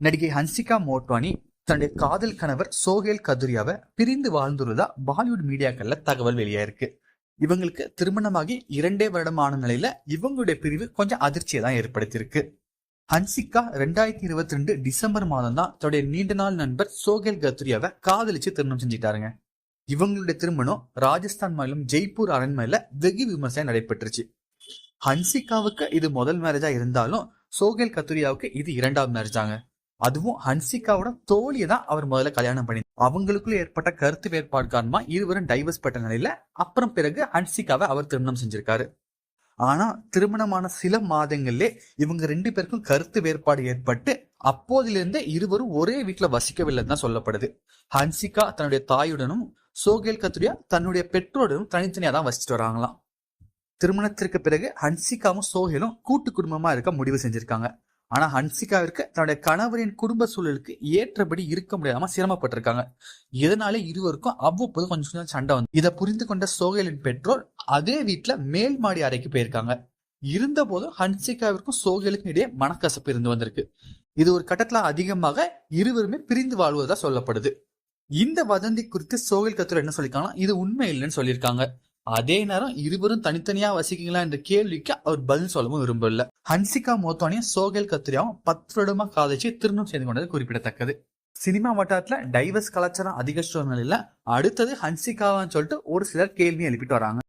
நடிகை ஹன்சிகா மோட்வானி தன்னுடைய காதல் கணவர் சோஹேல் கதுரியாவை பிரிந்து வாழ்ந்துள்ளதா பாலிவுட் மீடியாக்கள்ல தகவல் வெளியாயிருக்கு. இவங்களுக்கு திருமணமாகி இரண்டே வருடமான நிலையில இவங்களுடைய பிரிவு கொஞ்சம் அதிர்ச்சியை தான் ஏற்படுத்தியிருக்கு. ஹன்சிகா ரெண்டாயிரத்தி இருபத்தி ரெண்டு டிசம்பர் மாதம் தான் தன்னுடைய நீண்ட நாள் நண்பர் சோகேல் கத்துரியாவை காதலிச்சு திருமணம் செஞ்சிட்டாருங்க. இவங்களுடைய திருமணம் ராஜஸ்தான் மாநிலம் ஜெய்ப்பூர் அரண்மனையில வெகு விமர்சனம் நடைபெற்றுச்சு. ஹன்சிகாவுக்கு இது முதல் மேரேஜா இருந்தாலும் சோகேல் கத்துரியாவுக்கு இது இரண்டாவது மேரேஜாங்க அதுவும் ஹன்சிகாவோட தோழியை தான் அவர் முதல்ல கல்யாணம் பண்ணி அவங்களுக்குள்ள ஏற்பட்ட கருத்து வேறுபாடு காரணமா இருவரும் டைவர்ஸ் பெற்ற நிலையில அப்புறம் பிறகு ஹன்சிகாவை அவர் திருமணம் செஞ்சிருக்காரு. ஆனா திருமணமான சில மாதங்கள்லே இவங்க ரெண்டு பேருக்கும் கருத்து வேறுபாடு ஏற்பட்டு அப்போதிலிருந்தே இருவரும் ஒரே வீட்டுல வசிக்கவில்லைன்னு தான் சொல்லப்படுது. ஹன்சிகா தன்னுடைய தாயுடனும் சோகேல் கத்துரியா தன்னுடைய பெற்றோருடனும் தனித்தனியா தான் வசிச்சுட்டு வராங்களாம். திருமணத்திற்கு பிறகு ஹன்சிகாவும் சோஹேலும் கூட்டு குடும்பமா இருக்க முடிவு செஞ்சிருக்காங்க. ஆனா ஹன்சிகாவிற்கு தன்னுடைய கணவரின் குடும்ப சூழலுக்கு ஏற்றபடி இருக்க முடியாம சிரமப்பட்டிருக்காங்க. இதனால இருவருக்கும் அவ்வப்போது கொஞ்சம் கொஞ்சம் சண்டை வந்து இதை புரிந்து கொண்ட சோகேலின் பெற்றோர் அதே வீட்டுல மேல் மாடி அறைக்கு போயிருக்காங்க. இருந்த போதும் ஹன்சிகாவிற்கும் சோகேலுக்கும் இடையே மனக்கசப்பு இருந்து வந்திருக்கு. இது ஒரு கட்டத்துல அதிகமாக இருவருமே பிரிந்து வாழ்வதா சொல்லப்படுது. இந்த வதந்தி குறித்து சோஹேல் கத்தூர் என்ன சொல்லியிருக்காங்கன்னா இது உண்மை இல்லைன்னு சொல்லியிருக்காங்க. அதே நேரம் இருவரும் தனித்தனியா வசிக்கீங்களா என்ற கேள்விக்கு அவர் பதில் சொல்லவும் விரும்பல ஹன்சிகா மோத்வானியும் சோகேல் கத்திரியாவும் பத்து வருடமா காதலிச்சு திருமணம் செய்து கொண்டது குறிப்பிடத்தக்கது. சினிமா வட்டாரத்துல டைவர்ஸ் கலாச்சாரம் அதிக சூழ்நிலையில அடுத்தது ஹன்சிகாவான்னு சொல்லிட்டு ஒரு சிலர் கேள்வி எழுப்பிட்டு வராங்க.